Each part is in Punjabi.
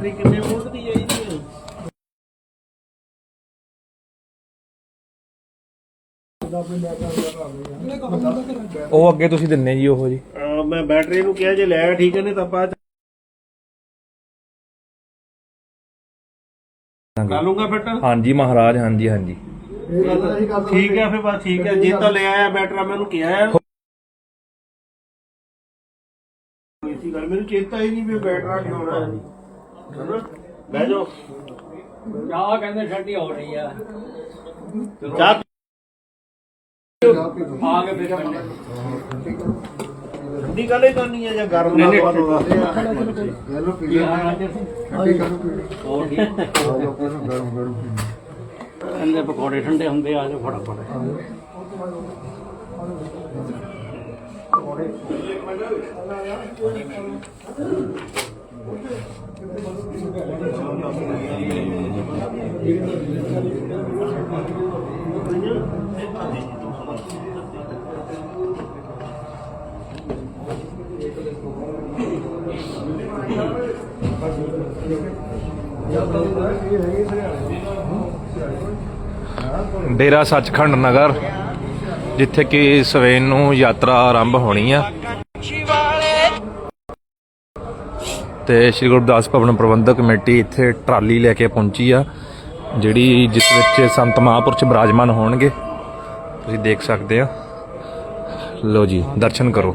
ਬੈਟਰੀ ਕਿੰਨੇ ਵੋਲਟ ਦੀ ਚਾਹੀਦੀ ਹੈ ਉਹ ਅੱਗੇ ਤੁਸੀਂ ਦਿੰਨੇ ਜੀ ਉਹ ਜੀ। ਅਹ ਮੈਂ ਬੈਟਰੀ ਨੂੰ ਕਿਹਾ ਜੇ ਲੈ ਠੀਕ ਹੈ ਨਹੀਂ ਤਾਂ ਬਾਅਦ ਲਾ ਲੂੰਗਾ ਫਿੱਟ ਹਾਂਜੀ ਮਹਾਰਾਜ ਹਾਂਜੀ ਹਾਂਜੀ। ਠੀਕ ਹੈ ਫਿਰ ਬਸ ਠੀਕ ਹੈ। ਜੇ ਤਾਂ ਲੈ ਆਇਆ ਬੈਟਰਾ ਮੈਨੂੰ ਕਿਹਾ ਹੈ। ਇਸੀ ਗੱਲ ਮੈਨੂੰ ਚੇਤਾ ਹੀ ਨਹੀਂ ਵੀ ਬੈਟਰਾ ਲਿਆਉਣਾ ਹੈ? ਬਹਿ ਜਾਓ। ਚਾਹ ਕਹਿੰਦੇ ਠੰਡੀ ਹੋ ਰਹੀ ਆ। ਚਾਹ ਆ ਕੇ ਫਿਰ ਠੰਡੀ ਕਰਨੀ ਹੈ ਜਾਂ ਗਰਮ ਕੀ ਹਾਲ ਜੀ ਹੋਰ ਠੀਕ ਪਕੌੜੇ ਠੰਡੇ ਹੁੰਦੇ ਆ ਜਾਓ ਫਟਾਫਟ। ਡੇਰਾ ਸੱਚਖੰਡ ਨਗਰ, ਜਿੱਥੇ ਕਿ ਸਵੇਰ ਨੂੰ ਯਾਤਰਾ ਆਰੰਭ ਹੋਣੀ ਆ। ਤੇ ਸ਼੍ਰੀ ਗੁਰਦਾਸ ਭਵਨ ਪ੍ਰਬੰਧਕ ਕਮੇਟੀ ਇੱਥੇ ਟਰਾਲੀ ਲੈ ਕੇ ਪਹੁੰਚੀ ਆ। ਜਿਹੜੀ ਜਿਸ ਵਿੱਚ ਸੰਤ ਮਹਾਂਪੁਰਸ਼ ਬਿਰਾਜਮਾਨ ਹੋਣਗੇ, ਤੁਸੀਂ ਦੇਖ ਸਕਦੇ ਆ ਲੋ ਜੀ, ਦਰਸ਼ਨ ਕਰੋ।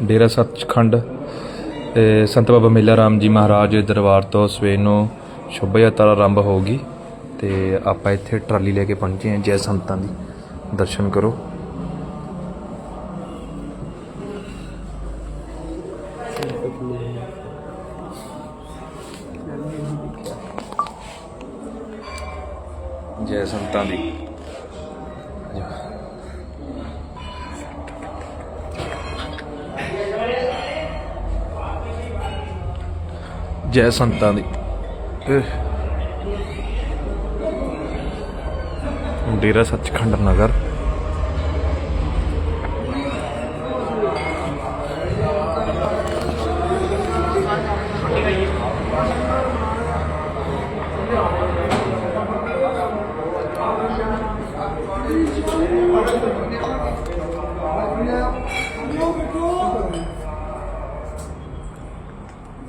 ਡੇਰਾ ਸੱਚਖੰਡ ਸੰਤ ਬਾਬਾ ਮੇਲਾ ਰਾਮ ਜੀ ਮਹਾਰਾਜ ਦੇ ਦਰਬਾਰ ਤੋਂ ਸਵੇਰ ਨੂੰ ਸ਼ੋਭਾ ਯਾਤਰਾ ਆਰੰਭ ਹੋਊਗੀ ਤੇ ਆਪਾਂ ਇੱਥੇ ਟਰਾਲੀ ਲੈ ਕੇ ਪਹੁੰਚੇ ਹਾਂ ਜੈ ਸੰਤਾਂ ਦੀ। ਦਰਸ਼ਨ ਕਰੋ। ਜੈ ਸੰਤਾਂ ਦੀ ਜੈ ਸੰਤਾਂ ਦੀ ਇਹ ਡੇਰਾ ਸੱਚਖੰਡ ਨਗਰ